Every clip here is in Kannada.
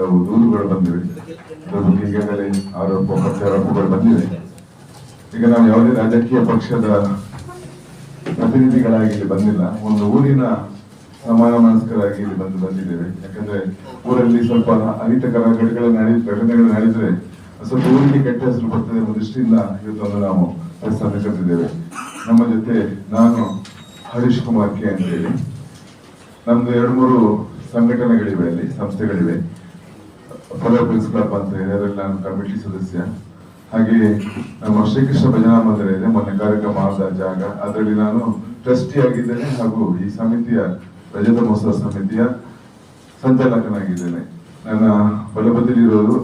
ಕೆಲವು ದೂರುಗಳು ಬಂದಿವೆ. ಬಗ್ಗೆ ಈಗಾಗಲೇ ಆರೋಪ ಪ್ರತ್ಯಾರೋಪಗಳು ಬಂದಿವೆ. ಈಗ ನಾವು ಯಾವುದೇ ರಾಜಕೀಯ ಪಕ್ಷದ ಪ್ರತಿನಿಧಿಗಳಾಗಿ ಇಲ್ಲಿ ಬಂದಿಲ್ಲ. ಒಂದು ಊರಿನ ಸಮಾನ ಮನಸ್ಕರಾಗಿ ಇಲ್ಲಿ ಬಂದು ಬಂದಿದ್ದೇವೆ. ಯಾಕಂದ್ರೆ ಊರಲ್ಲಿ ಸ್ವಲ್ಪ ಅಹಿತಕರ ಘಟನೆಗಳು ನಡೆ, ಘಟನೆಗಳು ನಡೆದ್ರೆ ಸ್ವಲ್ಪ ಊರಿಗೆ ಕೆಟ್ಟ ಹೆಸರು ಬರ್ತದೆ ಎಂಬ ದೃಷ್ಟಿಯಿಂದ ಇವತ್ತೊಂದು ನಾವು ಕರೆದಿದ್ದೇವೆ ನಮ್ಮ ಜೊತೆ ನಾನು, ಹರೀಶ್ ಕುಮಾರ್ ಕೆ ಅಂತ ಹೇಳಿ. ನಮ್ದು ಎರಡು ಮೂರು ಸಂಘಟನೆಗಳಿವೆ ಅಲ್ಲಿ, ಸಂಸ್ಥೆಗಳಿವೆ. ಫಲೋ ಪ್ರಿನ್ಸಿಪಾಲ್ ಅಂತ ಹೇಳಿದ್ರೆ ನಾನು ಕಮಿಟಿ ಸದಸ್ಯ. ಹಾಗೆ ನಮ್ಮ ಶ್ರೀಕೃಷ್ಣ ಭಜನಾ ಮಂದಿರ ಇದೆ ಮೊನ್ನೆ ಕಾರ್ಯಕ್ರಮ ಆದ ಜಾಗ. ಅದರಲ್ಲಿ ನಾನು ಟ್ರಸ್ಟಿ ಆಗಿದ್ದೇನೆ ಹಾಗೂ ಈ ಸಮಿತಿಯ, ರಜತ ಮಹೋತ್ಸವ ಸಮಿತಿಯ ಸಂಚಾಲಕನಾಗಿದ್ದೇನೆ. ನನ್ನ ಬಲಬದಿಲಿರೋರು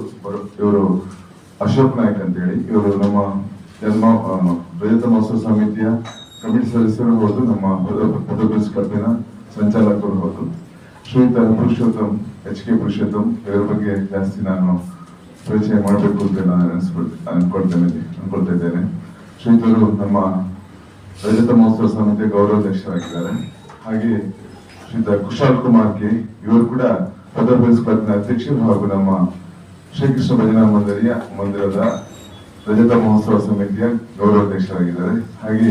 ಇವರು ಅಶೋಕ್ ನಾಯ್ಕ್ ಅಂತ ಹೇಳಿ ಇವರು ನಮ್ಮ ಜನ್ಮ ರಜತ ಮಹೋತ್ಸವ ಸಮಿತಿಯ ಕಮಿಟಿ ಸದಸ್ಯರು ಹೌದು ನಮ್ಮ ಪದಪ್ರಿನ್ಸ್ ಕ್ಲಬ್ಬಿನ ಸಂಚಾಲಕರು ಹೌದು ಶ್ರೀಯುತ ಪುರುಷೋತ್ತಮ್ ಎಚ್ ಕೆ ಪುರುಷೋತ್ತಮ್ ಇವರ ಬಗ್ಗೆ ಜಾಸ್ತಿ ನಾನು ಪರಿಚಯ ಮಾಡಬೇಕು ಅಂತ ನಾನು ಅನ್ಕೊಳ್ತೇನೆ, ಅನ್ಕೊಳ್ತಾ ಇದ್ದೇನೆ. ಶ್ರೀಗಳು ನಮ್ಮ ರಜತ ಮಹೋತ್ಸವ ಸಮಿತಿಯ ಗೌರವಾಧ್ಯಕ್ಷರಾಗಿದ್ದಾರೆ. ಹಾಗೆ ಶ್ರೀತ ಕುಶಾಲ್ ಕುಮಾರ್ ಕೆ ಇವರು ಕೂಡ ಪದಪ್ರಿನ್ಸ್ ಕ್ಲಬ್ನ ಅಧ್ಯಕ್ಷರು ಹಾಗೂ ನಮ್ಮ ಶ್ರೀಕೃಷ್ಣ ಭಜನಾ ಮಂದಿರಿಯ ಮಂದಿರದ ರಜತ ಮಹೋತ್ಸವ ಸಮಿತಿಯ ಗೌರವಾಧ್ಯಕ್ಷರಾಗಿದ್ದಾರೆ. ಹಾಗೆ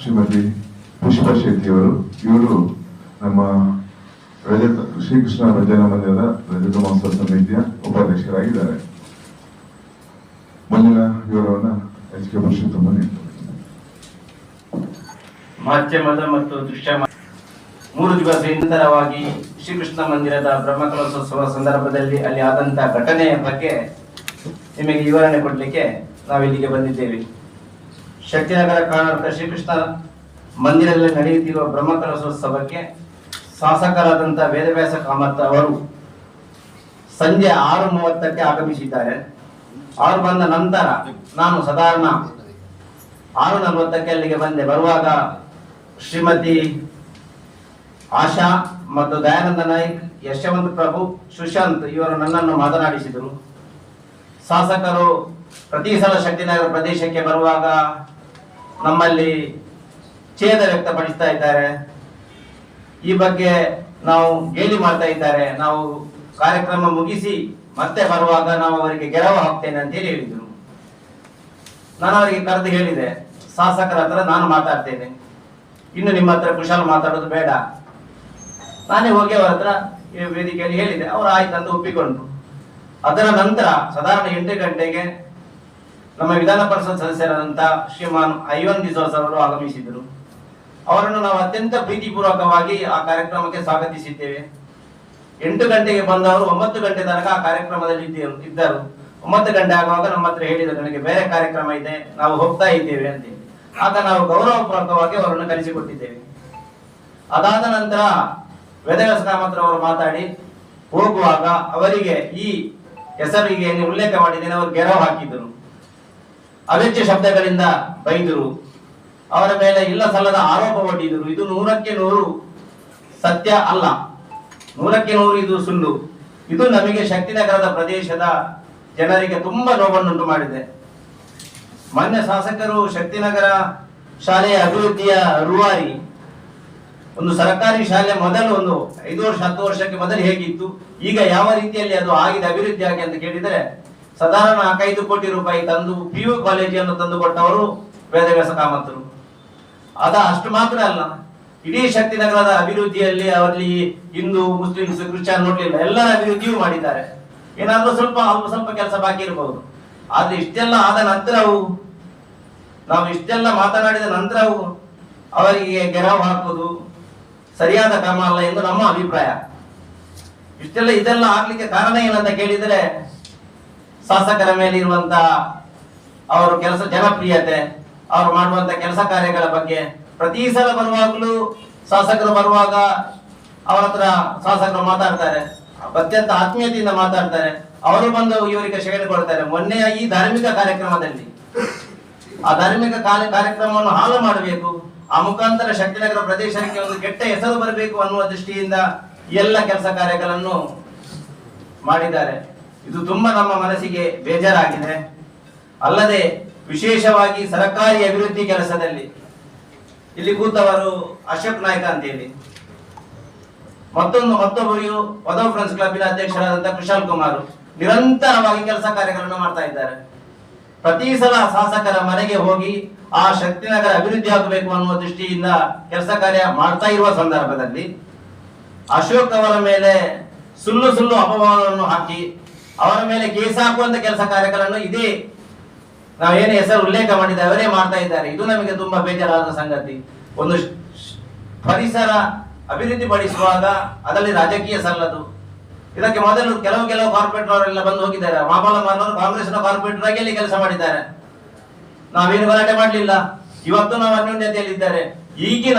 ಶ್ರೀಮತಿ ಪುಷ್ಪಾ ಶೆಟ್ಟಿ ಅವರು ಇವರು ನಮ್ಮ ರಜತ ಶ್ರೀಕೃಷ್ಣ ಭಜನಾ ಮಂದಿರದ ರಜತ ಮಹೋತ್ಸವ ಸಮಿತಿಯ ಉಪಾಧ್ಯಕ್ಷರಾಗಿದ್ದಾರೆ. ಮುಂದಿನ ವಿವರವನ್ನ ಎಚ್ ಕೆ ಪುರುಷೋತ್ತಮ ಮಾಧ್ಯಮದ ಮತ್ತು ದೃಶ್ಯ ಮೂರು ದಿವಸ ನಿರಂತರವಾಗಿ ಶ್ರೀಕೃಷ್ಣ ಮಂದಿರದ ಬ್ರಹ್ಮಕಲಶೋತ್ಸವ ಸಂದರ್ಭದಲ್ಲಿ ಅಲ್ಲಿ ಆದಂತ ಘಟನೆಯ ಬಗ್ಗೆ ನಿಮಗೆ ವಿವರಣೆ ಕೊಡಲಿಕ್ಕೆ ನಾವು ಇಲ್ಲಿಗೆ ಬಂದಿದ್ದೇವೆ. ಶಕ್ತಿನಗರ ಕಾರಣ ಶ್ರೀಕೃಷ್ಣ ಮಂದಿರದಲ್ಲಿ ನಡೆಯುತ್ತಿರುವ ಬ್ರಹ್ಮಕಲಶೋತ್ಸವಕ್ಕೆ ಶಾಸಕರಾದಂಥ ವೇದವ್ಯಾಸ ಕಾಮತ್ ಅವರು ಸಂಜೆ ಆರು ಮೂವತ್ತಕ್ಕೆ ಆಗಮಿಸಿದ್ದಾರೆ. ಅವರು ಬಂದ ನಂತರ ನಾನು ಸಾಧಾರಣ ಆರು ನಲವತ್ತಕ್ಕೆ ಅಲ್ಲಿಗೆ ಬಂದೆ. ಬರುವಾಗ ಶ್ರೀಮತಿ ಆಶಾ ಮತ್ತು ದಯಾನಂದ ನಾಯ್ಕ್, ಯಶವಂತ್ ಪ್ರಭು, ಸುಶಾಂತ್ ಇವರು ನನ್ನನ್ನು ಮಾತನಾಡಿಸಿದರು. ಶಾಸಕರು ಪ್ರತಿ ಸಲ ಶಕ್ತಿನಗರ ಪ್ರದೇಶಕ್ಕೆ ಬರುವಾಗ ನಮ್ಮಲ್ಲಿ ಛೇದ ವ್ಯಕ್ತಪಡಿಸ್ತಾ ಇದ್ದಾರೆ. ಈ ಬಗ್ಗೆ ನಾವು ಗೇಲಿ ಮಾಡ್ತಾ ಇದ್ದಾರೆ. ನಾವು ಕಾರ್ಯಕ್ರಮ ಮುಗಿಸಿ ಮತ್ತೆ ಬರುವಾಗ ನಾವು ಅವರಿಗೆ ಗೆಲುವು ಹಾಕ್ತೇನೆ ಅಂತ ಹೇಳಿ ಹೇಳಿದ್ರು. ನಾನು ಅವರಿಗೆ ಕರೆದು ಹೇಳಿದೆ, ಶಾಸಕರ ಹತ್ರ ನಾನು ಮಾತಾಡ್ತೇನೆ. ಇನ್ನು ನಿಮ್ಮ ಹತ್ರ ಕುಶಾಲ್ ಮಾತಾಡೋದು ಬೇಡ. ನಾನೇ ಹೋಗಿ ಅವರ ಹತ್ರ ವೇದಿಕೆಯಲ್ಲಿ ಹೇಳಿದೆ. ಅವರು ಆಯ್ತು ಅಂತ ಒಪ್ಪಿಕೊಂಡ್ರು. ಅದರ ನಂತರ ಸಾಧಾರಣ ಎಂಟು ಗಂಟೆಗೆ ನಮ್ಮ ವಿಧಾನ ಪರಿಷತ್ ಸದಸ್ಯರಾದಂತಹ ಶ್ರೀಮಾನ್ ಐವನ್ ದಿಸೋಸ್ ಅವರು ಆಗಮಿಸಿದರು. ಅವರನ್ನು ನಾವು ಅತ್ಯಂತ ಪ್ರೀತಿಪೂರ್ವಕವಾಗಿ ಆ ಕಾರ್ಯಕ್ರಮಕ್ಕೆ ಸ್ವಾಗತಿಸಿದ್ದೇವೆ. ಎಂಟು ಗಂಟೆಗೆ ಬಂದವರು ಒಂಬತ್ತು ಗಂಟೆ ತನಕ ಆ ಕಾರ್ಯಕ್ರಮದಲ್ಲಿ ಇದ್ದರು. ಒಂಬತ್ತು ಗಂಟೆ ಆಗುವಾಗ ನಮ್ಮ ಹತ್ರ ಹೇಳಿದರು, ನನಗೆ ಬೇರೆ ಕಾರ್ಯಕ್ರಮ ಇದೆ, ನಾವು ಹೋಗ್ತಾ ಇದ್ದೇವೆ ಅಂತ. ಆಗ ನಾವು ಗೌರವಪೂರ್ವಕವಾಗಿ ಅವರನ್ನು ಕಲಿಸಿಕೊಟ್ಟಿದ್ದೇವೆ ಅದಾದ ನಂತರ ವೇದವ್ಯಾಸ ಕಾಮತ್ರ ಅವರು ಮಾತಾಡಿ, ಹೋಗುವಾಗ ಅವರಿಗೆ ಈ ಹೆಸರಿಗೆ ಉಲ್ಲೇಖ ಮಾಡಿದ್ದೇನೆ, ಅವರು ಗೆರವು ಹಾಕಿದರು ಅವೆಚ್ಚ ಶಬ್ದಗಳಿಂದ ಬೈದರು. ಅವರ ಮೇಲೆ ಇಲ್ಲ ಸಲ್ಲದ ಆರೋಪ ಒಡ್ಡಿದರು ಇದು ನೂರಕ್ಕೆ ನೂರು ಸತ್ಯ ಅಲ್ಲ. ನೂರಕ್ಕೆ ನೂರು ಇದು ಸುಳ್ಳು. ಇದು ನಮಗೆ ಶಕ್ತಿನಗರದ ಪ್ರದೇಶದ ಜನರಿಗೆ ತುಂಬಾ ನೋವನ್ನುಂಟು ಮಾಡಿದೆ. ಮಾನ್ಯ ಶಾಸಕರು, ಶಕ್ತಿನಗರ ಶಾಲೆಯ ಅಭಿವೃದ್ಧಿಯ ರೂವಾರಿ. ಒಂದು ಸರ್ಕಾರಿ ಶಾಲೆ ಮೊದಲು ಒಂದು ಐದು ವರ್ಷ, ಹತ್ತು ವರ್ಷಕ್ಕೆ ಮೊದಲು ಹೇಗಿತ್ತು? ಈಗ ಯಾವ ರೀತಿಯಲ್ಲಿ ಅದು ಆಗಿದೆ, ಅಭಿವೃದ್ಧಿ ಆಗಿ ಅಂತ ಕೇಳಿದರೆ, ಸಾಧಾರಣ ನಾಲ್ಕೈದು ಕೋಟಿ ರೂಪಾಯಿ ತಂದು ಪಿ ಯು ಕಾಲೇಜನ್ನು ತಂದು ಕೊಟ್ಟವರು ವೇದವ್ಯಾಸ ಕಾಮತರು. ಅದ ಅಷ್ಟು ಮಾತ್ರ ಅಲ್ಲ. ಇಡೀ ಶಕ್ತಿನಗರದ ಅಭಿವೃದ್ಧಿಯಲ್ಲಿ ಅವರಲ್ಲಿ ಹಿಂದೂ ಮುಸ್ಲಿಮ್ಸ್ ಕ್ರಿಶ್ಚಿಯನ್ ನೋಡ್ಲಿಲ್ಲ. ಎಲ್ಲರ ಅಭಿವೃದ್ಧಿಯೂ ಮಾಡಿದ್ದಾರೆ. ಏನಾದ್ರೂ ಸ್ವಲ್ಪ ಅಲ್ಪ ಸ್ವಲ್ಪ ಕೆಲಸ ಬಾಕಿ ಇರಬಹುದು ಆದ್ರೆ ಇಷ್ಟೆಲ್ಲ ಆದ ನಂತರವು, ನಾವು ಇಷ್ಟೆಲ್ಲ ಮಾತನಾಡಿದ ನಂತರವು ಅವರಿಗೆ ಗೆರವು ಹಾಕುವುದು ಸರಿಯಾದ ಕ್ರಮ ಅಲ್ಲ ಎಂದು ನಮ್ಮ ಅಭಿಪ್ರಾಯ. ಇಷ್ಟೆಲ್ಲ ಇದೆಲ್ಲ ಆಗ್ಲಿಕ್ಕೆ ಕಾರಣ ಏನಂತ ಕೇಳಿದರೆ, ಶಾಸಕರ ಮೇಲೆ ಇರುವಂತ ಅವರು ಕೆಲಸ ಜನಪ್ರಿಯತೆ ಅವರು ಮಾಡುವಂತ ಕೆಲಸ ಕಾರ್ಯಗಳ ಬಗ್ಗೆ ಪ್ರತಿ ಸಲ ಬರುವಾಗಲೂ ಶಾಸಕರು ಬರುವಾಗ ಅವರ ಹತ್ರ ಶಾಸಕರು ಮಾತಾಡ್ತಾರೆ. ಅತ್ಯಂತ ಆತ್ಮೀಯತೆಯಿಂದ ಮಾತಾಡ್ತಾರೆ. ಅವರು ಬಂದು ಇವರಿಗೆ ಶೇಖರಣೆ ಕೊಡ್ತಾರೆ. ಮೊನ್ನೆಯ ಈ ಧಾರ್ಮಿಕ ಕಾರ್ಯಕ್ರಮದಲ್ಲಿ. ಆ ಧಾರ್ಮಿಕ ಕಾರ್ಯ ಕಾರ್ಯಕ್ರಮವನ್ನು ಹಾಳು ಮಾಡಬೇಕು. ಆ ಮುಖಾಂತರ ಶಕ್ತಿನಗರ ಪ್ರದೇಶಕ್ಕೆ ಒಂದು ಕೆಟ್ಟ ಹೆಸರು ಬರಬೇಕು ಅನ್ನುವ ದೃಷ್ಟಿಯಿಂದ ಎಲ್ಲ ಕೆಲಸ ಕಾರ್ಯಗಳನ್ನು ಮಾಡಿದ್ದಾರೆ. ಇದು ತುಂಬಾ ನಮ್ಮ ಮನಸ್ಸಿಗೆ ಬೇಜಾರಾಗಿದೆ. ಅಲ್ಲದೆ ವಿಶೇಷವಾಗಿ ಸರ್ಕಾರಿ ಅಭಿವೃದ್ಧಿ ಕೆಲಸದಲ್ಲಿ. ಇಲ್ಲಿ ಕೂತವರು ಅಶೋಕ್ ನಾಯ್ಕ ಅಂತೇಳಿ. ಮತ್ತೊಂದು ಮತ್ತೊಬ್ಬರು ಪದವ್ ಫ್ರೆಂಡ್ಸ್ ಕ್ಲಬ್ನ ಅಧ್ಯಕ್ಷರಾದಂತಹ ಕುಶಾಲ್ ಕುಮಾರ್. ನಿರಂತರವಾಗಿ ಕೆಲಸ ಕಾರ್ಯಗಳನ್ನು ಮಾಡ್ತಾ ಇದ್ದಾರೆ. ಪ್ರತಿ ಸಲ ಶಾಸಕರ ಮನೆಗೆ ಹೋಗಿ ಆ ಶಕ್ತಿನಗರ ಅಭಿವೃದ್ಧಿ ಆಗಬೇಕು ಅನ್ನುವ ದೃಷ್ಟಿಯಿಂದ ಕೆಲಸ ಕಾರ್ಯ ಮಾಡ್ತಾ ಇರುವ ಸಂದರ್ಭದಲ್ಲಿ ಅಶೋಕ್ ಅವರ ಮೇಲೆ ಸುಳ್ಳು ಸುಳ್ಳು ಅಪಮಾನವನ್ನು ಹಾಕಿ ಅವರ ಮೇಲೆ ಕೇಸ್ ಹಾಕುವಂತ ಕೆಲಸ ಕಾರ್ಯಗಳನ್ನು ಇದೇ ನಾವೇನು ಹೆಸರು ಉಲ್ಲೇಖ ಮಾಡಿದ ಅವರೇ ಮಾಡ್ತಾ ಇದ್ದಾರೆ. ಇದು ನಮಗೆ ತುಂಬಾ ಬೇಜಾರಾದ ಸಂಗತಿ. ಒಂದು ಪರಿಸರ ಅಭಿವೃದ್ಧಿ ಪಡಿಸುವಾಗ ಅದರಲ್ಲಿ ರಾಜಕೀಯ ಸಲ್ಲದು. ಇದಕ್ಕೆ ಮೊದಲು ಕೆಲವು ಕೆಲವು ಕಾರ್ಪೊರೇಟರ್ ಬಂದು ಹೋಗಿದ್ದಾರೆ. ಮಾಮಲ ಮಾನವರು ಕಾಂಗ್ರೆಸ್ನ ಕಾರ್ಪೊರೇಟರ್ ಆಗಿ ಅಲ್ಲಿ ಕೆಲಸ ಮಾಡಿದ್ದಾರೆ. ನಾವೇನು ಗಲಾಟೆ ಮಾಡಲಿಲ್ಲ. ಇವತ್ತು ನಾವು ಅನ್ಯೋನ್ಯತೆಯಲ್ಲಿದ್ದಾರೆ. ಈಗಿನ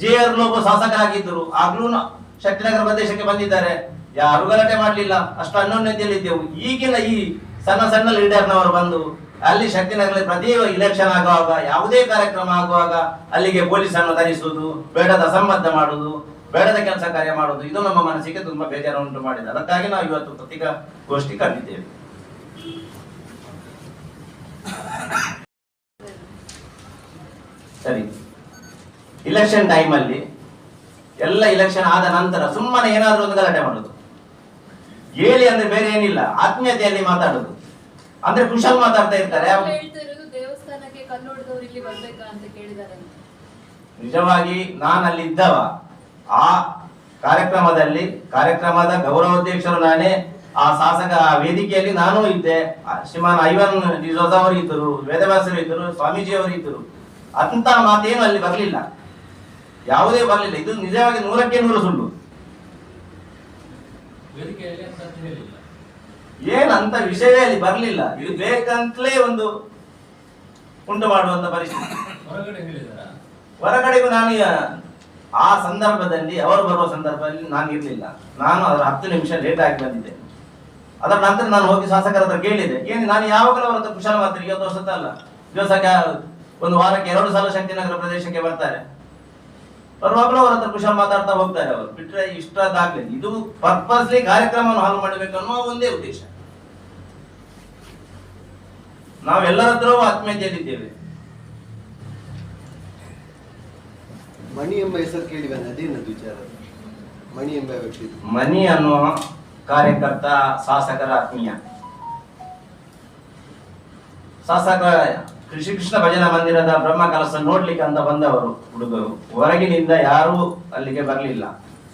ಜೆ ಆರ್ ಲೋಬೋ ಶಾಸಕರಾಗಿದ್ದರು. ಆಗ್ಲೂ ಶಕ್ತಿನಗರ ಪ್ರದೇಶಕ್ಕೆ ಬಂದಿದ್ದಾರೆ. ಯಾರು ಗಲಾಟೆ ಮಾಡಲಿಲ್ಲ. ಅಷ್ಟು ಅನ್ಯೋನ್ಯತೆಯಲ್ಲಿದ್ದೆವು. ಈಗಿನ ಈ ಸಣ್ಣ ಸಣ್ಣ ಲೀಡರ್ನವರು ಬಂದು ಅಲ್ಲಿ ಶಕ್ತಿನಗರದಲ್ಲಿ ಪ್ರತಿ ಇಲೆಕ್ಷನ್ ಆಗುವಾಗ, ಯಾವುದೇ ಕಾರ್ಯಕ್ರಮ ಆಗುವಾಗ ಅಲ್ಲಿಗೆ ಪೊಲೀಸನ್ನು ತರಿಸುವುದು ಬೇಡದ ಅಸಂಬದ್ಧ ಮಾಡುವುದು, ಬೇಡದ ಕೆಲಸ ಕಾರ್ಯ ಮಾಡುವುದು, ಇದು ನಮ್ಮ ಮನಸ್ಸಿಗೆ ತುಂಬಾ ಬೇಜಾರು ಉಂಟು ಮಾಡಿದೆ. ಅದಕ್ಕಾಗಿ ನಾವು ಇವತ್ತು ಪತ್ರಿಕಾಗೋಷ್ಠಿ ಗೋಷ್ಠಿ ಕರೆದಿದ್ದೇವೆ. ಸರಿ. ಇಲೆಕ್ಷನ್ ಟೈಮಲ್ಲಿ ಎಲ್ಲ ಇಲೆಕ್ಷನ್ ಆದ ನಂತರ ಸುಮ್ಮನೆ ಏನಾದರೂ ಒಂದು ಗಲಾಟೆ ಮಾಡುದು ಹೇಳಿ ಅಂದ್ರೆ ಬೇರೆ ಏನಿಲ್ಲ. ಆತ್ಮೀಯತೆಯಲ್ಲಿ ಮಾತಾಡೋದು ಅಂದ್ರೆ ಕುಶಲ್ ಮಾತಾಡ್ತಾ ಇರ್ತಾರೆ. ಅವ್ರು ಹೇಳ್ತಾ ಇರೋದು ದೇವಸ್ಥಾನಕ್ಕೆ ಕನ್ನಡದವ್ರು ಇಲ್ಲಿ ಬರ್ಬೇಕಾ ಅಂತ ಕೇಳಿದಾರೆ ನಿಜವಾಗಿ ನಾನು ಅಲ್ಲಿ ಇದ್ದವ ಆ ಕಾರ್ಯಕ್ರಮದಲ್ಲಿ ಕಾರ್ಯಕ್ರಮದ ಗೌರವಾಧ್ಯಕ್ಷರು ನಾನೇ ಆ ಶಾಸಕ ಆ ವೇದಿಕೆಯಲ್ಲಿ ನಾನು ಇದ್ದೆ. ಆ ಶ್ರೀಮಾನ್ ಐವನ್ ಡಿಸೋಜ ಅವರು ಇದ್ದರು ವೇದವ್ಯಾಸರು ಇದ್ದರು ಸ್ವಾಮೀಜಿ ಅವರು ಇದ್ದರು ಅಂತ ಮಾತೇನು ಅಲ್ಲಿ ಬರಲಿಲ್ಲ. ಯಾವುದೇ ಬರಲಿಲ್ಲ. ಇದು ನಿಜವಾಗಿ ನೂರಕ್ಕೆ ನೂರು ಸುಳ್ಳು. ಏನಂತ ವಿಷಯ ಅಲ್ಲಿ ಬರಲಿಲ್ಲ. ಇದು ಬೇಕಂತಲೇ ಒಂದು ಉಂಟು ಮಾಡುವಂತ ಪರಿಸ್ಥಿತಿ. ಹೊರಗಡೆಗೂ ನಾನು ಆ ಸಂದರ್ಭದಲ್ಲಿ ಅವರು ಬರುವ ಸಂದರ್ಭದಲ್ಲಿ ನಾನು ಇರಲಿಲ್ಲ. ನಾನು ಅದರ ಹತ್ತು ನಿಮಿಷ ಲೇಟ್ ಆಗಿ ಬಂದಿದ್ದೆ. ಅದರ ನಂತರ ನಾನು ಹೋಗಿ ಶಾಸಕರ ಹತ್ರ ಕೇಳಿದೆ. ಏನು ನಾನು ಯಾವಾಗಲೂ ಅವರ ಹತ್ರ ಕುಶಲ ಮಾತ್ರ ಅಲ್ಲ. ದಿವಸ ದಿವಸಕ್ಕೆ ಒಂದು ವಾರಕ್ಕೆ ಎರಡು ಸಲ ಶಕ್ತಿನಗರ ಪ್ರದೇಶಕ್ಕೆ ಬರ್ತಾರೆ. ಬರುವಾಗಲೂ ಅವರ ಹತ್ರ ಕುಶಲ ಮಾತಾಡ್ತಾ ಹೋಗ್ತಾರೆ ಅವರು. ಬಿಟ್ರೆ ಇಷ್ಟದಾಗ್ಲಿ ಇದು ಪರ್ಪಸ್ಲಿ ಕಾರ್ಯಕ್ರಮವನ್ನು ಹಾಳು ಮಾಡಬೇಕು ಅನ್ನುವ ಒಂದೇ ಉದ್ದೇಶ. ನಾವೆಲ್ಲರ ಹತ್ರವೂ ಆತ್ಮೀಯತೆಯಲ್ಲಿದ್ದೇವೆ. ಮಣಿ ಎಂಬ ಹೆಸರು ಕೇಳಿ ಬಂದ ಅದೇನದು ವಿಚಾರ ಮಣಿ ಎಂಬ ವ್ಯಕ್ತಿ. ಮಣಿ ಅನ್ನುವ ಕಾರ್ಯಕರ್ತ ಶಾಸಕರ ಆತ್ಮೀಯ. ಶಾಸಕ ಕೃಷಿ ಕೃಷ್ಣ ಭಜನಾ ಮಂದಿರದ ಬ್ರಹ್ಮ ಕಲಸ ನೋಡ್ಲಿಕ್ಕೆ ಅಂತ ಬಂದವರು ಹುಡುಗರು. ಹೊರಗಿನಿಂದ ಯಾರೂ ಅಲ್ಲಿಗೆ ಬರಲಿಲ್ಲ.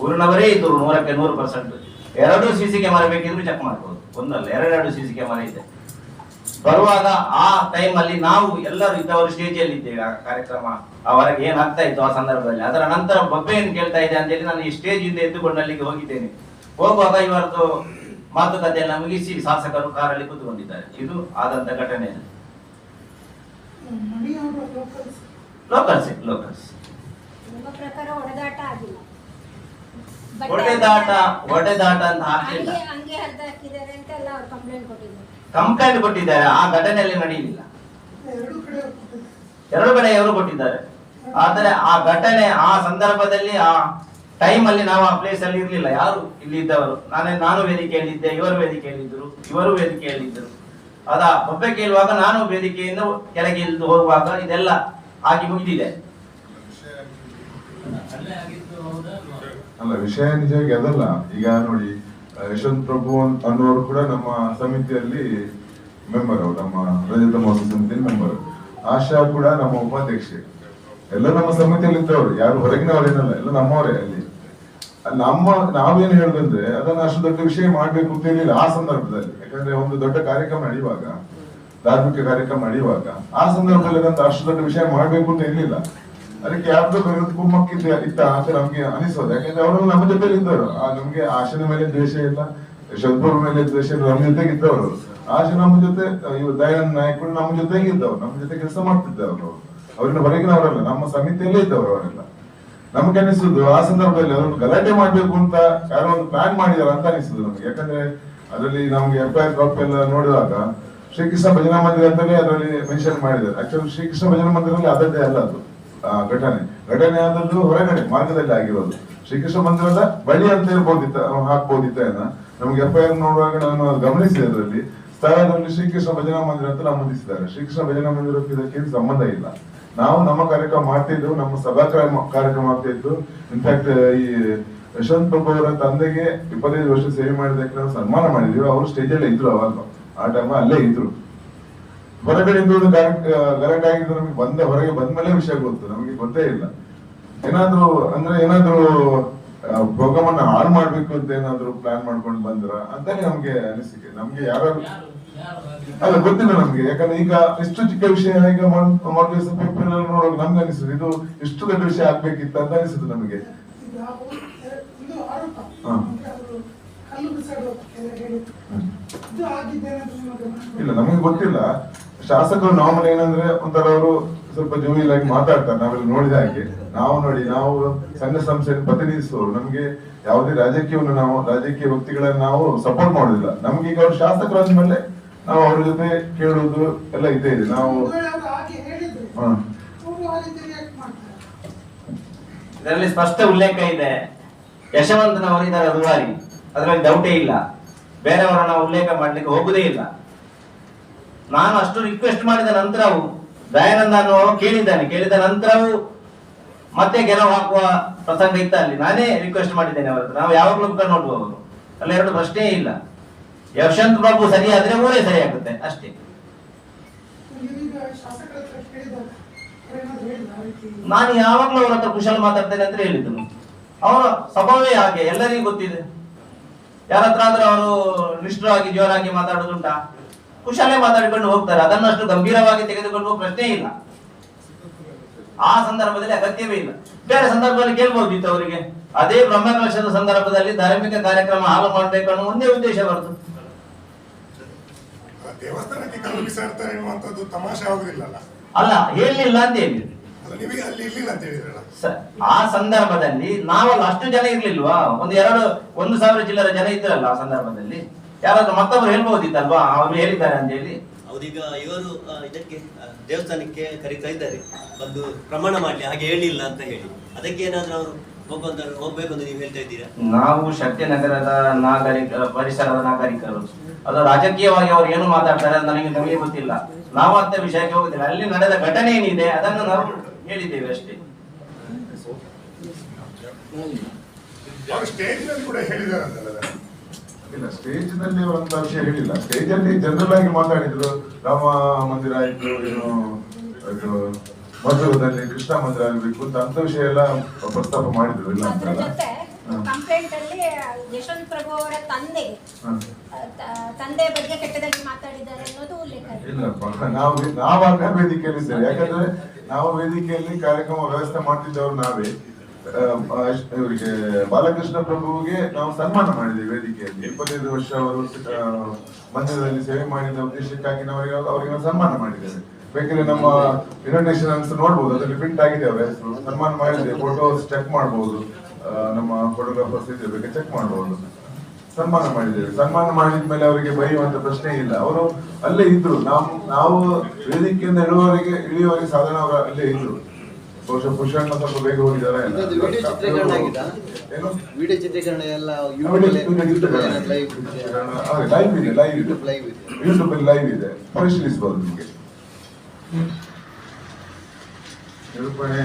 ಊರಿನವರೇ ಇದ್ದರು ನೂರಕ್ಕೆ ನೂರು ಪರ್ಸೆಂಟ್ ಎರಡು ಸಿ ಸಿ ಕ್ಯಾಮರಾ ಬೇಕಿದ್ರು ಚೆಕ್ ಮಾಡ್ಬೋದು. ಒಂದಲ್ಲ ಎರಡೆರಡು ಸಿ ಸಿ ಕ್ಯಾಮರಾ ಇದೆ. ಬರುವಾಗ ಆ ಟೈಮ್ ಅಲ್ಲಿ ನಾವು ಎಲ್ಲರೂ ಇದ್ದವರು ಸ್ಟೇಜ್ ಅಲ್ಲಿ ಇದ್ದೇವೆ ಆ ಕಾರ್ಯಕ್ರಮ. ಅವರಿಗೆ ಏನಾಗ್ತಾ ಇತ್ತು ಆ ಸಂದರ್ಭದಲ್ಲಿ. ಅದರ ನಂತರ ಬೊಬ್ಬೆ ಏನ್ ಕೇಳ್ತಾ ಇದೆ ಅಂತೇಳಿ ನಾನು ಈ ಸ್ಟೇಜ್ ಇಂದ ಎದ್ದುಕೊಂಡು ಅಲ್ಲಿಗೆ ಹೋಗಿದ್ದೇನೆ. ಹೋಗುವಾಗ ಇವರದ್ದು ಮಾತುಕತೆಯನ್ನ ಮುಗಿಸಿ ಶಾಸಕರು ಕಾರಲ್ಲಿ ಕೂತ್ಕೊಂಡಿದ್ದಾರೆ. ಇದು ಆದಂತ ಘಟನೆ ಲೋಕಲ್ಸ್ ಲೋಕಲ್ಸ್ ಹೊಡೆದಾಟ ಹೊಡೆದಾಟ ಅಂತ ಹಾಕಲಿಲ್ಲ ಕಂಪ್ಲೇಂಟ್ ಕೊಟ್ಟಿದ್ದಾರೆ ಆ ಘಟನೆಯಲ್ಲಿ ನಡೆಯಲಿಲ್ಲ ಎರಡು ಕಡೆ ಅವರು ಕೊಟ್ಟಿದ್ದಾರೆ. ಆದರೆ ಆ ಘಟನೆ ಆ ಸಂದರ್ಭದಲ್ಲಿ ಆ ಟೈಮ್ ಅಲ್ಲಿ ನಾವು ಆ ಪ್ಲೇಸ್ ಅಲ್ಲಿ ಇರಲಿಲ್ಲ. ಯಾರು ಇಲ್ಲಿ ಇದ್ದವರು ನಾನೇ ನಾನು ವೇದಿಕೆಯಲ್ಲಿದ್ದೆ ಇವರು ವೇದಿಕೆಯಲ್ಲಿದ್ದರು ಇವರು ವೇದಿಕೆಯಲ್ಲಿದ್ದರು. ಅದ ಒಬ್ಬ ಕೇಳುವಾಗ ನಾನು ವೇದಿಕೆಯಿಂದ ಕೆಳಗೆ ಇಳಿದು ಹೋಗುವಾಗ ಇದೆಲ್ಲ ಆಗಿ ಮುಗಿದಿದೆ. ಅಲ್ಲ ವಿಷಯ ನಿಜವಾಗಿ ಅದಲ್ಲ. ಈಗ ನೋಡಿ ಯಶವಂತ್ ಪ್ರಭು ಅನ್- ಅನ್ನೋರು ಕೂಡ ನಮ್ಮ ಸಮಿತಿಯಲ್ಲಿ ಮೆಂಬರ್ ಅವರು, ನಮ್ಮ ರಜತ ಮಹೋತ್ಸವ ಸಮಿತಿಯಲ್ಲಿ ಮೆಂಬರ್ ಆಶಾ ಕೂಡ ನಮ್ಮ ಉಪಾಧ್ಯಕ್ಷೆ. ಎಲ್ಲ ನಮ್ಮ ಸಮಿತಿಯಲ್ಲಿ ಇದ್ದವರು, ಯಾರು ಹೊರಗಿನವರೇನಲ್ಲ ಎಲ್ಲ ನಮ್ಮವರೇ ಅಲ್ಲಿ. ನಮ್ಮ, ನಾವೇನು ಹೇಳುದಂದ್ರೆ ಅದನ್ನ ಅಷ್ಟು ದೊಡ್ಡ ವಿಷಯ ಮಾಡ್ಬೇಕು ಅಂತ ಹೇಳಿಲ್ಲ ಆ ಸಂದರ್ಭದಲ್ಲಿ. ಯಾಕಂದ್ರೆ ಒಂದು ದೊಡ್ಡ ಕಾರ್ಯಕ್ರಮ ನಡೆಯುವಾಗ, ಧಾರ್ಮಿಕ ಕಾರ್ಯಕ್ರಮ ನಡೆಯುವಾಗ, ಆ ಸಂದರ್ಭದಲ್ಲಿ ಅದಂತ ಅಷ್ಟು ದೊಡ್ಡ ವಿಷಯ ಮಾಡ್ಬೇಕು ಅಂತ ಇರ್ಲಿಲ್ಲ ಅದಕ್ಕೆ ಯಾವ್ದು ಬರೋದು ಕುಮ್ಮಕ್ಕಿದ್ದ ಇತ್ತ ಅಂತ ನಮ್ಗೆ ಅನಿಸೋದು. ಯಾಕಂದ್ರೆ ಅವರು ನಮ್ಮ ಜೊತೆಲಿ ಇದ್ದವರು ನಮ್ಗೆ ಆಶನ ಮೇಲೆ ದ್ವೇಷ ಇಲ್ಲ ಯಶವಂತಪುರ ಮೇಲೆ ದ್ವೇಷ ಇಲ್ಲ, ನಮ್ಮ ಜೊತೆಗೆ ಇದ್ದವರು ಆಶ ನಮ್ಮ ಜೊತೆ ಇವ್ರು ದಯಾನಂದ ನಾಯಕರು ನಮ್ಮ ಜೊತೆಗೆ ಇದ್ದವರು ನಮ್ಮ ಜೊತೆ ಕೆಲಸ ಮಾಡ್ತಿದ್ದವರು ಅವರು. ಅವರಿಂದ ಹೊರಗಿನವರಲ್ಲ ನಮ್ಮ ಸಮಿತಿಯಲ್ಲೇ ಇದ್ದವರು ಅವರೆಲ್ಲ. ನಮ್ಗೆ ಅನಿಸುದು, ಆ ಸಂದರ್ಭದಲ್ಲಿ ಅವರು ಗಲಾಟೆ ಮಾಡ್ಬೇಕು ಅಂತ ಯಾರೋ ಒಂದು ಪ್ಲಾನ್ ಮಾಡಿದಾರ ಅಂತ ಅನಿಸುದು ನಮ್ಗೆ. ಯಾಕಂದ್ರೆ ಅದರಲ್ಲಿ ನಮ್ಗೆ ಎಫ್ ಐ ಆರ್ ಕಾಪಿ ಎಲ್ಲ ನೋಡಿದಾಗ ಶ್ರೀಕೃಷ್ಣ ಭಜನಾ ಮಂದಿರ ಅಂತಲೇ ಅದರಲ್ಲಿ ಮೆನ್ಷನ್ ಮಾಡಿದ್ದಾರೆ. ಆಕ್ಚುಲಿ ಶ್ರೀಕೃಷ್ಣ ಭಜನಾ ಮಂದಿರದಲ್ಲಿ ಅದೇ ಅಲ್ಲ ಅದು. ಘಟನೆ. ಘಟನೆ ಆದದ್ದು ಹೊರಗಡೆ, ಮಾರ್ಗದಲ್ಲಿ ಆಗಿರೋದು. ಶ್ರೀಕೃಷ್ಣ ಮಂದಿರದ ಬಳಿ ಅಂತ ಹೇಳ್ಬೋದಿತ್ತ ಹಾಕ್ಬೋದಿತ್ತ ನಮ್ಗೆ ಎಫ್ ಐ ಆರ್ ನೋಡುವಾಗ ನಾನು ಗಮನಿಸಿದೆ ಅದರಲ್ಲಿ. ಸ್ಥಳದಲ್ಲಿ ಶ್ರೀಕೃಷ್ಣ ಭಜನಾ ಮಂದಿರ ಅಂತ ನಮೂದಿಸಿದ್ದಾರೆ ಶ್ರೀಕೃಷ್ಣ ಭಜನಾ ಮಂದಿರಕ್ಕೆ ಇದಕ್ಕೆ ಏನು ಸಂಬಂಧ ಇಲ್ಲ. ನಾವು ನಮ್ಮ ಕಾರ್ಯಕ್ರಮ ಮಾಡ್ತಿದ್ದು, ನಮ್ಮ ಸಭಾ ಕಾರ್ಯ- ಕಾರ್ಯಕ್ರಮ ಇತ್ತು ಇನ್ಫ್ಯಾಕ್ಟ್ ಈ ಯಶವಂತ್ ಪ್ರಭು ಅವರ ತಂದೆಗೆ ಇಪ್ಪತ್ತೈದು ವರ್ಷ ಸೇವೆ ಮಾಡಿದಕ್ಕೆ ನಾವು ಸನ್ಮಾನ ಮಾಡಿದೀವಿ. ಅವರು ಸ್ಟೇಜಲ್ಲೇ ಇದ್ರು ಅವಾಗ. ಆ ಟೈಮ್ ಅಲ್ಲೇ ಇದ್ರು. ಹೊರಗಡೆಯಿಂದ ಒಂದು ಗಲಾಟೆ ಆಗಿದ್ದು ನಮಗೆ ಬಂದ ಹೊರಗೆ ಬಂದ್ಮೇಲೆ ವಿಷಯ ಗೊತ್ತು ನಮಗೆ ಗೊತ್ತೇ ಇಲ್ಲ. ಏನಾದ್ರು ಅಂದ್ರೆ ಏನಾದ್ರು ಪ್ರೋಗ್ರಾಮ್ ಅನ್ನ ಹಾಳು ಮಾಡ್ಬೇಕು ಅಂತ ಏನಾದ್ರು ಪ್ಲಾನ್ ಮಾಡ್ಕೊಂಡು ಬಂದ್ರ? ಅಂತಾನೆ ನಮ್ಗೆ ಅನಿಸಿಕೆ. ನಮ್ಗೆ ಯಾರು ಅಲ್ಲ ಗೊತ್ತಿಲ್ಲ ನಮ್ಗೆ. ಯಾಕಂದ್ರೆ ಈಗ ಎಷ್ಟು ಚಿಕ್ಕ ವಿಷಯ ಈಗ ಮಾರ್ಕೆಸ್ ಪೇಪರ್ ನೋಡೋಕೆ ನೋಡುವಾಗ ನಮ್ಗೆ ಅನಿಸುದು ಇದು ಎಷ್ಟು ದೊಡ್ಡ ವಿಷಯ ಆಗ್ಬೇಕಿತ್ತು ಅಂತ ಅನಿಸುದು ನಮಗೆ. ಇಲ್ಲ ನಮಗೆ ಗೊತ್ತಿಲ್ಲ. ಶಾಸಕರು ನಾರ್ಮಲ್ ಏನಂದ್ರೆ ಒಂಥರ ಅವರು ಸ್ವಲ್ಪ ಜೋವಿಯಲ್ ಆಗಿ ಮಾತಾಡ್ತಾರೆ. ನಾವೆಲ್ಲ ನೋಡಿದ ಹಾಗೆ. ನಾವು ನೋಡಿ, ನಾವು ಸಣ್ಣ ಸಂಸ್ಥೆಯನ್ನು ಪ್ರತಿನಿಧಿಸುವವರು. ನಮ್ಗೆ ಯಾವುದೇ ರಾಜಕೀಯವನ್ನು ನಾವು, ರಾಜಕೀಯ ವ್ಯಕ್ತಿಗಳನ್ನ ನಾವು ಸಪೋರ್ಟ್ ಮಾಡುದಿಲ್ಲ. ನಮ್ಗೆ ಈಗ ಅವರು ಶಾಸಕರು ಅಂದ್ಮೇಲೆ ನಾವು ಅವ್ರ ಜೊತೆ ಕೇಳುವುದು ಎಲ್ಲ ಇದೇ ಇದೆ. ನಾವು ಇದರಲ್ಲಿ ಸ್ಪಷ್ಟ ಉಲ್ಲೇಖ ಇದೆ. ಯಶವಂತನವರು ಇದರ ಅದರಲ್ಲಿ ಡೌಟೇ ಇಲ್ಲ. ಬೇರೆಯವರನ್ನ ಉಲ್ಲೇಖ ಮಾಡ್ಲಿಕ್ಕೆ ಹೋಗುದೇ ಇಲ್ಲ. ನಾನು ಅಷ್ಟು ರಿಕ್ವೆಸ್ಟ್ ಮಾಡಿದ ನಂತರವೂ ದಯಾನಂದನು ಕೇಳಿದ್ದಾನೆ. ಕೇಳಿದ ನಂತರವೂ ಮತ್ತೆ ಗೆಲುವು ಹಾಕುವ ಪ್ರಸಂಗ ಇತ್ತ ಅಲ್ಲಿ. ನಾನೇ ರಿಕ್ವೆಸ್ಟ್ ಮಾಡಿದ್ದೇನೆ ಅವರ ಹತ್ರ. ನಾವು ಯಾವಾಗಲೂ ಮುಖ ನೋಡುವವರು ಅಲ್ಲ, ಎರಡು ಪ್ರಶ್ನೆ ಇಲ್ಲ. ಯಶವಂತ್ ಊರೇ ಅಷ್ಟೇ ನೀವೀಗ ಶಾಸಕರ ಹತ್ರ ಕೇಳಿದಾಗ ಅವ್ರು ಏನಾದ್ರು ಹೇಳಿದ್ರು ನಾನು ಯಾವಾಗಲೂ ಅವ್ರ ಹತ್ರ ಕುಶಲ ಮಾತಾಡ್ತೇನೆ ಅಂತ ಹೇಳಿದ್ದನು. ಅವರ ಸ್ವಭಾವವೇ ಹಾಗೆ. ಎಲ್ಲರಿಗೂ ಗೊತ್ತಿದೆ. ಯಾರತ್ರ ಆದ್ರೂ ಅವರು ನಿಷ್ಠರಾಗಿ ಜೋರಾಗಿ ಮಾತಾಡೋದುಂಟಾ ಕುಶಲೇ ಮಾತಾಡಿಕೊಂಡು ಹೋಗ್ತಾರೆ. ಅದನ್ನಷ್ಟು ಗಂಭೀರವಾಗಿ ತೆಗೆದುಕೊಳ್ಳುವ ಪ್ರಶ್ನೆ ಇಲ್ಲ. ಆ ಸಂದರ್ಭದಲ್ಲಿ ಅಗತ್ಯವೇ ಇಲ್ಲ. ಬೇರೆ ಸಂದರ್ಭದಲ್ಲಿ ಕೇಳ್ಬೋದಿತ್ತು ಅವರಿಗೆ ಅದೇ ಬ್ರಹ್ಮಕಲಶದ ಸಂದರ್ಭದಲ್ಲಿ ಧಾರ್ಮಿಕ ಕಾರ್ಯಕ್ರಮ ಹಾಲು ಮಾಡಬೇಕು ಅನ್ನೋ ಒಂದೇ ಉದ್ದೇಶ ಬರುತ್ತೆ ಆ ದೇವಸ್ಥಾನಕ್ಕೆ ಕಲ್ಲು ಬಿಸಾಡ್ತಾರೆ ಎನ್ನುವಂಥದ್ದು ತಮಾಷೆ ಆಗುದಿಲ್ಲಲ್ಲ? ಅಲ್ಲ ಹೇಳಿಲ್ಲ ಅಂತ ಹೇಳಿ ಅಲ್ಲಿ ಇರ್ಲಿಲ್ಲ ಅಂತ ಹೇಳಿದ್ರಲ್ಲ? ಸ- ಆ ಸಂದರ್ಭದಲ್ಲಿ ನಾವಲ್ಲ ಅಷ್ಟು ಜನ ಇರ್ಲಿಲ್ವಾ? ಒಂದು ಎರಡು ಒಂದು ಸಾವಿರ ಚಿಲ್ಲರ ಜನ ಇದ್ರಲ್ಲ ಆ ಸಂದರ್ಭದಲ್ಲಿ. ಯಾರಾದ್ರೂ ಮತ್ತೊಬ್ರು ಹೇಳ್ಬಹುದಿತ್ತಲ್ವಾ ಅವರು ಹೇಳಿದ್ದಾರೆ ಅಂತ ಹೇಳಿ. ಅವರೀಗ ಇವರು ಇದಕ್ಕೆ ದೇವಸ್ಥಾನಕ್ಕೆ ಕರೀತಾ ಇದ್ದಾರೆ. ಬಂದು ಪ್ರಮಾಣ ಮಾಡ್ಲಿ ಹಾಗೆ ಹೇಳಿಲ್ಲ ಅಂತ ಹೇಳಿ. ಅದಕ್ಕೆ ಏನಾದ್ರೂ ಅವರು ನಾವು ಹೋಗ್ಬೇಕು ಅಂತ ನೀವು ಹೇಳ್ತಾ ಇದ್ದೀರಾ? ನಾವು ಶಕ್ತಿನಗರದ ನಾಗರಿಕ ಪರಿಸರದ ನಾಗರಿಕರು. ಅದು ರಾಜಕೀಯವಾಗಿ ಅವರು ಏನು ಮಾತಾಡ್ತಾರೆ ಅಂತ ನನಗೆ ನಮಗೆ ಗೊತ್ತಿಲ್ಲ. ನಾವು ಅಂತ ವಿಷಯಕ್ಕೆ ಹೋಗುದಿಲ್ಲ. ಅಲ್ಲಿ ನಡೆದ ಘಟನೆ ಏನಿದೆ ಅದನ್ನು ನಾವು ಹೇಳಿದ್ದೇವೆ ಅಷ್ಟೇ. ಅವರು ಸ್ಟೇಜ್ ಕೂಡ. ಇಲ್ಲ ಸ್ಟೇಜ್ನಲ್ಲಿ ಅಂತ ವಿಷಯ ಹೇಳಿಲ್ಲ. ಸ್ಟೇಜ್ ಅಲ್ಲಿ ಜನರಲ್ ಆಗಿ ಮಾತಾಡಿದ್ರು. ರಾಮ ಮಂದಿರ ಆಯ್ತು ಏನು ಮಧುರದಲ್ಲಿ ಕೃಷ್ಣ ಮಂದಿರ ಆಗ್ಬೇಕು ಅಂತ ಅಂತ ವಿಷಯ ಎಲ್ಲ ಪ್ರಸ್ತಾಪ ಮಾಡಿದ್ರು ಇಲ್ಲ ಅಂತ ಕಂಪ್ಲೇಂಟ್ ಅಲ್ಲಿ ಯಶವಂತ್ ಪ್ರಭು ಅವರ ತಂದೆ ತಂದೆ ಬಗ್ಗೆ ಕೆಟ್ಟದಾಗಿ ಮಾತಾಡಿದ್ದಾರೆ ಅನ್ನೋದು ಉಲ್ಲೇಖ ಇಲ್ಲ ನಾವು ನಾವಾಗ ವೇದಿಕೆಯಲ್ಲಿ ಇದ್ದೇವೆ ಯಾಕಂದ್ರೆ ನಾವು ವೇದಿಕೆಯಲ್ಲಿ ಕಾರ್ಯಕ್ರಮ ವ್ಯವಸ್ಥೆ ಮಾಡ್ತಿದ್ದವ್ರು ನಾವೇ. ಇವರಿಗೆ ಬಾಲಕೃಷ್ಣ ಪ್ರಭುವಿಗೆ ನಾವು ಸನ್ಮಾನ ಮಾಡಿದ್ದೇವೆ ವೇದಿಕೆಯಲ್ಲಿ. ಇಪ್ಪತ್ತೈದು ವರ್ಷ ಅವರು ಮಂದಿರದಲ್ಲಿ ಸೇವೆ ಮಾಡಿದ ಉದ್ದೇಶಕ್ಕಾಗಿ ನಾವು ಅವರಿಗೆ ಸನ್ಮಾನ ಮಾಡಿದ್ದೇವೆ. ಬೇಕಿದ್ರೆ ನಮ್ಮ ಇನ್ವಿಟೇಷನ್ಸ್ ನೋಡ್ಬೋದು, ಅದರಲ್ಲಿ ಪ್ರಿಂಟ್ ಆಗಿದೆ ಅವರ ಹೆಸರು. ಸನ್ಮಾನ ಮಾಡಿದ್ದೇವೆ ಫೋಟೋಸ್ ಚೆಕ್ ಮಾಡ್ಬೋದು. ನಮ್ಮ ಫೋಟೋಗ್ರಾಫರ್ಸ್ ಇದೆ ಬೇಕೆ ಚೆಕ್ ಮಾಡ್ಬೋದು. ಸನ್ಮಾನ ಮಾಡಿದ್ದೇವೆ. ಸನ್ಮಾನ ಮಾಡಿದ್ಮೇಲೆ ಅವರಿಗೆ ಬೈಯುವಂತ ಪ್ರಶ್ನೆ ಇಲ್ಲ. ಅವರು ಅಲ್ಲೇ ಇದ್ರು. ನಾವು ನಾವು ವೇದಿಕೆಯಿಂದ ಇಳುವವರೆಗೆ, ಇಳಿಯುವವರೆಗೆ ಸಾಧಾರಣ ಅವರು ಅಲ್ಲೇ ಇದ್ರು. ಬಹುಶಃ ಪುಷ್ಪಣ್ಣ ಸ್ವಲ್ಪ ಬೇಗ ಹೋಗಿದ್ದಾರೆ. ವಿಡಿಯೋ ಚಿತ್ರೀಕರಣ ಆಗಿದೆ? ವಿಡಿಯೋ ಚಿತ್ರೀಕರಣ ಎಲ್ಲ ಲೈವ್ ಲೈವ್ ಇದೆ. ಲೈವ್ ಇದೆ. ಯೂಟ್ಯೂಬ್ ಲೈವ್ ಇದೆ ಯೂಟ್ಯೂಬ್ ಅಲ್ಲಿ ಲೈವ್ ಇದೆ. ಪರಿಶೀಲಿಸಬಹುದು ನಿಮಗೆ. ನಿರೂಪಣೆ